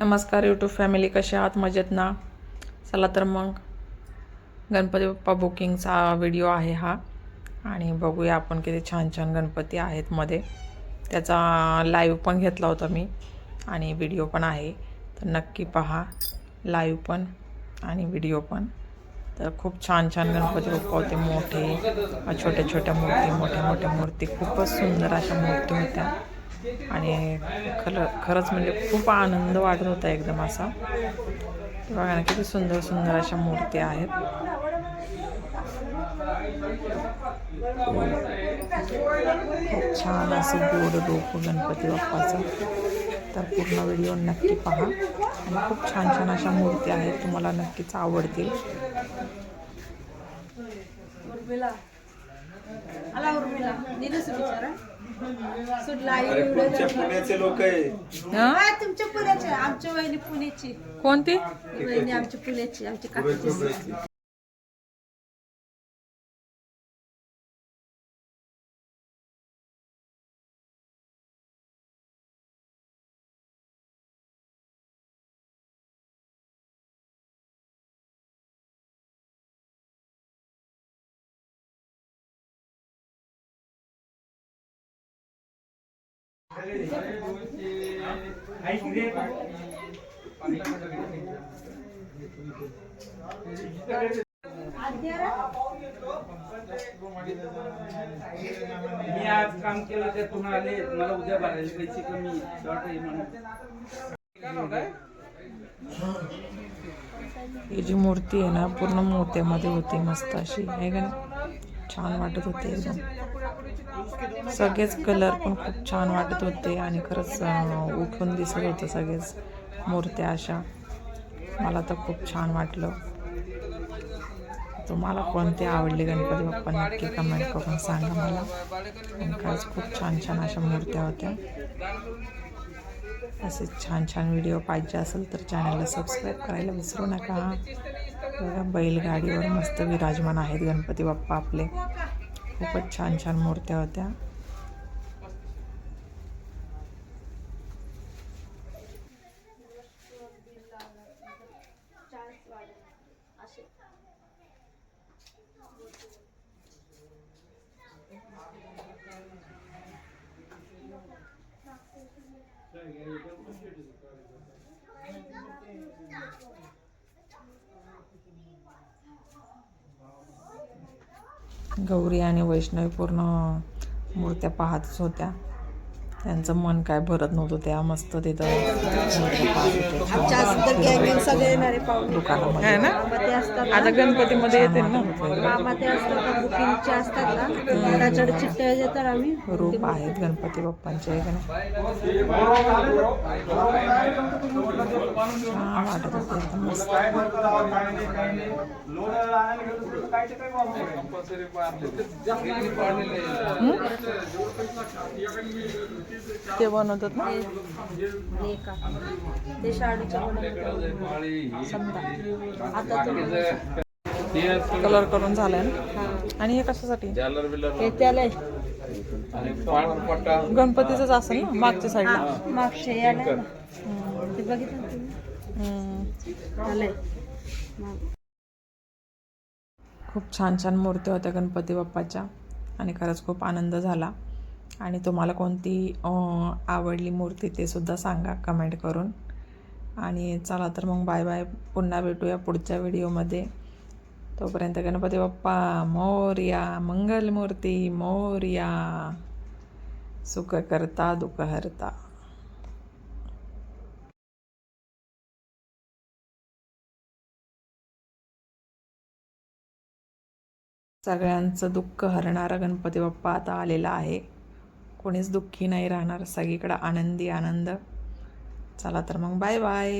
नमस्कार YouTube family कसे आहात? मजेत ना? चला तर मग गणपती बाप्पा बुकिंगचा व्हिडिओ आहे हा. आणि बघूया आपण किती छान छान गणपती आहेत मध्ये. त्याचा लाईव्ह पण घेतला होता मी आणि व्हिडिओ पण आहे. तर नक्की पहा लाईव्ह पण आणि व्हिडिओ पण. तर खूप छान छान गणपती बाप्पा होते मोठे. छोट्या छोट्या मूर्ती मोठ्या मोठ्या मूर्ती. खूपच सुंदर अशा मूर्ती होत्या. आणि खरं खरंच म्हणजे खूप आनंद वाटत होता एकदम असा. बघा ना किती सुंदर सुंदर अशा मूर्ती आहेत. खूप छान असं गोड रूप गणपती बाप्पाचं. तर पूर्ण व्हिडिओ नक्की पहा. आणि खूप छान छान अशा मूर्ती आहेत तुम्हाला नक्कीच आवडतील. उर्मिला. उर्मिला. एवढं तुमच्या पुण्याचे लोक आहे. हं? तुमच्या पुण्याची आमच्या वहिनी पुण्याची. कोणती? वहिनी आमच्या पुण्याची आमची काकाची. मी आज काम केलं ते तुम्हाला आले मला उद्या भरायला पैसे कमी शॉर्ट आहे म्हणून. ही जी मूर्ती आहे ना पूर्ण मोत्यामध्ये होती मस्त अशी आहे का नाही? छान वाटत होते एकदम. सगळेच कलर पण खूप छान वाटत होते आणि खरंच उठून दिसत होतं सगळेच मूर्त्या अशा. मला तर खूप छान वाटलं. तुम्हाला कोणते आवडले गणपती बाप्पा नक्की कमेंट करून सांगा मला. आणि खरंच खूप छान छान अशा मूर्त्या होत्या. असे छान छान व्हिडिओ पाहिजे असेल तर चॅनलला सबस्क्राईब करायला विसरू नका. बघा बैलगाडीवर मस्त विराजमान आहेत गणपती बाप्पा आपले. खूपच छान छान मूर्त्या होत्या. गौरी आणि वैष्णवी पूर्ण मूर्त्या पाहतच होत्या. त्यांचं मन काय भरत नव्हतं त्या मस्त तिथं जास्त गँग सगळे येणारे पाहुणे. दुकानामध्ये. ना मामा ते असतात आता गणपतीमध्ये येते ना मामा ते असतात बुकिंगचे असतात ना. त्याच्याकडे चिठ्ठ्या देतात आम्ही. रूप आहेत गणपती बाप्पांचे आहे का नाही? छान वाटत मस्त. ते बनवतात ना? ते शाडूच्या बनवतात. समजा आता तुम्ही कलर करून झालाय ना? आणि हे कशासाठी? हे त्याला गणपतीचंच असेल ना? मागच्या साईडला याला. ते बघितलं खूप छान छान मूर्ती होत्या गणपती बाप्पाच्या आणि खरंच खूप आनंद झाला. आणि तुम्हाला कोणती आवडली मूर्ती ते सुद्धा सांगा कमेंट करून. आणि चला तर मग बाय बाय. पुन्हा भेटूया पुढच्या व्हिडिओमध्ये. तोपर्यंत गणपती बाप्पा मोर्या मंगलमूर्ती मोर्या. सुख करता दुःख हरता. सगळ्यांचं दुःख हरणारा गणपती बाप्पा आता आलेला आहे. कोणीच दुःखी नाही राहणार. सगळीकडं आनंदी आनंद. चला तर मग बाय बाय